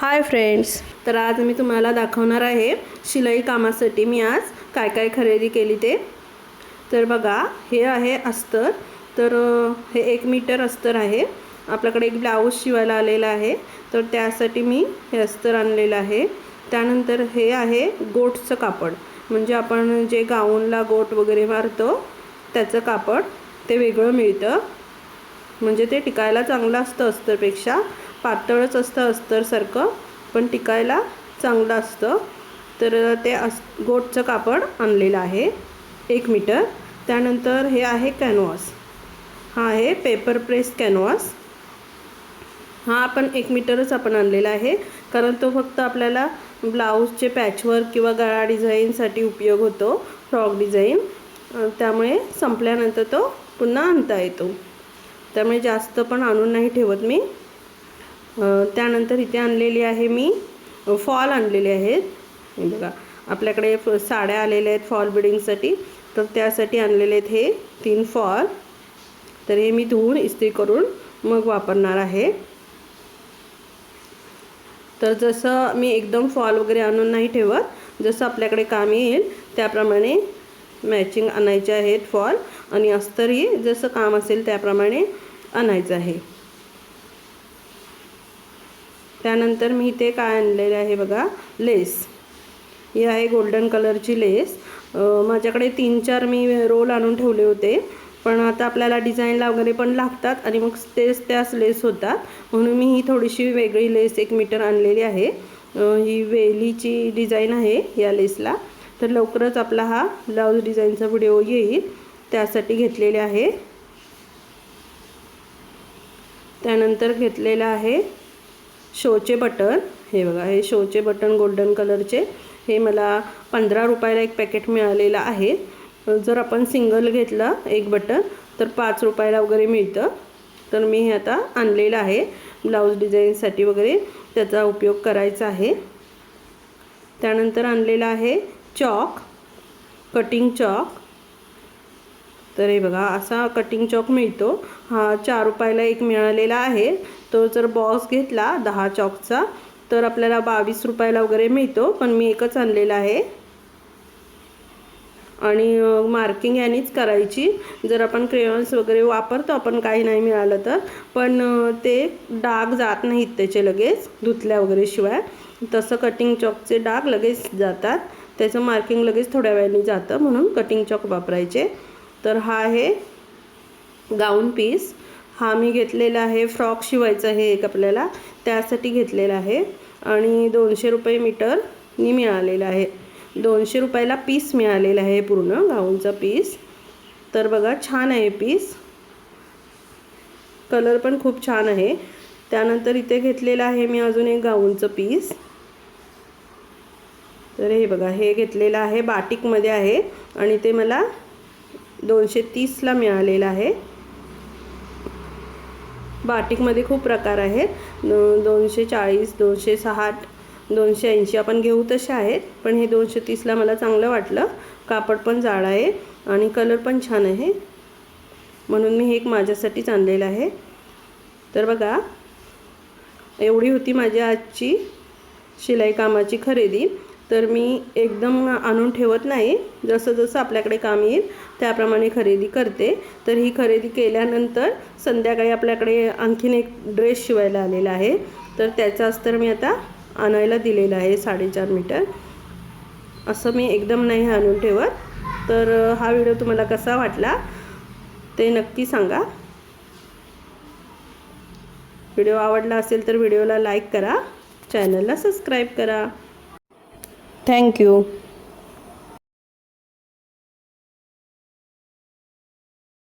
Hi friends तर आज मी तुम्हाला दाखवणार आहे शिलाई कामासाठी मी आज काय काय खरेदी केली ते. तर बघा हे आहे अस्तर. तर हे एक मीटर अस्तर आहे. आपल्याकडे एक ब्लाऊज शिवायला आलेला आहे. तर त्यासाठी मी हे अस्तर आणलेलं आहे. त्यानंतर हे आहे गोटचं कापड. म्हणजे आपण जे गाऊनला गोट वगैरे मारतो त्याचं कापड ते वेगळं मिळतं. म्हणजे ते टिकायला चांगलं असतं अस्तरपेक्षा पातळच असतं अस्तरसारखं पण टिकायला चांगलं असतं. तर ते अस गोटचं कापड आणलेलं आहे एक मीटर. त्यानंतर हे आहे कॅनव्हास. हा आहे पेपर प्रेस कॅनव्हास. हा आपण एक मीटरच आपण आणलेला आहे कारण तो फक्त आपल्याला ब्लाऊजचे पॅचवर्क किंवा गळा डिझाईनसाठी उपयोग होतो फ्रॉक डिझाईन. त्यामुळे संपल्यानंतर तो पुन्हा आणता येतो. त्यामुळे जास्त पण आणून नाही ठेवत मी. त्यानंतर इथे आणलेली आहे मी फॉल आणलेले आहेत. हे बघा आपल्याकडे फ- साड्या आलेल्या आहेत फॉल बिडिंगसाठी. तर त्यासाठी आणलेले आहेत हे तीन फॉल. तर हे मी धुवून इस्त्री करून मग वापरणार आहे. तर जसं मी एकदम फॉल वगैरे आणून नाही ठेवत जसं आपल्याकडे काम येईल त्याप्रमाणे मॅचिंग आणायचे आहेत फॉल. आणि अस्तरही जसं काम असेल त्याप्रमाणे आणायचं आहे. त्यानंतर मी इथे काय आणलेले आहे बघा लेस. ही आहे गोल्डन कलरची लेस. माझ्याकडे तीन चार मी रोल आणून ठेवले होते पण आता आपल्याला डिझाईनला वगैरे पण लागतात आणि मग तेच त्याच लेस होतात. म्हणून मी ही थोडीशी वेगळी लेस एक मीटर आणलेली आहे. ही वेलीची डिझाईन आहे या लेसला. तर लवकरच आपला हा ब्लाऊज डिझाईनचा व्हिडिओ येईल त्यासाठी घेतलेले आहे. त्यानंतर घेतलेलं आहे शोचे बटन हे बघा हे शोचे बटन गोल्डन कलरचे हे मला पंधरा रुपयाला एक पॅकेट मिळालेलं आहे. जर आपण सिंगल घेतलं एक बटन तर पाच रुपयाला वगैरे मिळतं. तर मी हे आता आणलेलं आहे. ब्लाऊज डिझाईनसाठी वगैरे त्याचा उपयोग करायचा आहे. त्यानंतर आणलेलं आहे चॉक कटिंग चॉक. तर हे बघा असा कटिंग चॉक मिळतो. हा चार रुपयाला एक मिळालेला आहे. तो जर बॉक्स घेतला दहा चॉकचा तर आपल्याला बावीस रुपयाला वगैरे मिळतो पण मी एकच आणलेला आहे. आणि मार्किंग यानीच करायची. जर आपण क्रेयॉन्स वगैरे वापरतो आपण काही नाही मिळालं तर. पण ते डाग जात नाहीत त्याचे लगेच धुतल्या वगैरे शिवाय. तसं कटिंग चॉकचे डाग लगेच जातात. त्याचं मार्किंग लगेच थोड्या वेळाने जातं म्हणून कटिंग चॉक वापरायचे. तर हा आहे गाऊन पीस हा मी घेतलेला आहे फ्रॉक शिवायचा आहे एक आपल्याला. त्यासाठी घेतलेला आहे. आणि दोनशे रुपये मीटरनी मिळालेला आहे. दोनशे रुपयाला पीस मिळालेला आहे पूर्ण गाऊनचा पीस तर बघा छान आहे पीस कलर पण खूप छान आहे. त्यानंतर इथे घेतलेलं आहे मी अजून एक गाऊनचं पीस तर हे बघा हे घेतलेलं आहे बाटिकमध्ये आहे. आणि ते मला दोनशे तीसला मिळालेला आहे. बाटिकमध्ये खूप प्रकार आहेत. दो दोनशे चाळीस दोनशे साठ दोनशे ऐंशी आपण घेऊ तसे आहेत. पण हे दोनशे तीसला मला चांगलं वाटलं. कापड पण जाड आहे आणि कलर पण छान आहे. म्हणून मी हे एक माझ्यासाठीच आणलेलं आहे. तर बघा एवढी होती माझी आजची शिलाई कामाची खरेदी. तर मी एकदम आणून ठेवत नाही. जसं जसं आपल्याकडे काम येईल त्याप्रमाणे खरेदी करते. तर ही खरेदी केल्यानंतर संध्याकाळी आपल्याकडे आणखीन एक ड्रेस शिवायला आलेला आहे. तर त्याचा तर मी आता आणायला दिलेला आहे साडेचार मीटर. असं मी एकदम नाही आणून ठेवत. तर हा व्हिडिओ तुम्हाला कसा वाटला ते नक्की सांगा. व्हिडिओ आवडला असेल तर व्हिडिओला लाईक करा. चॅनलला सबस्क्राईब करा. Thank you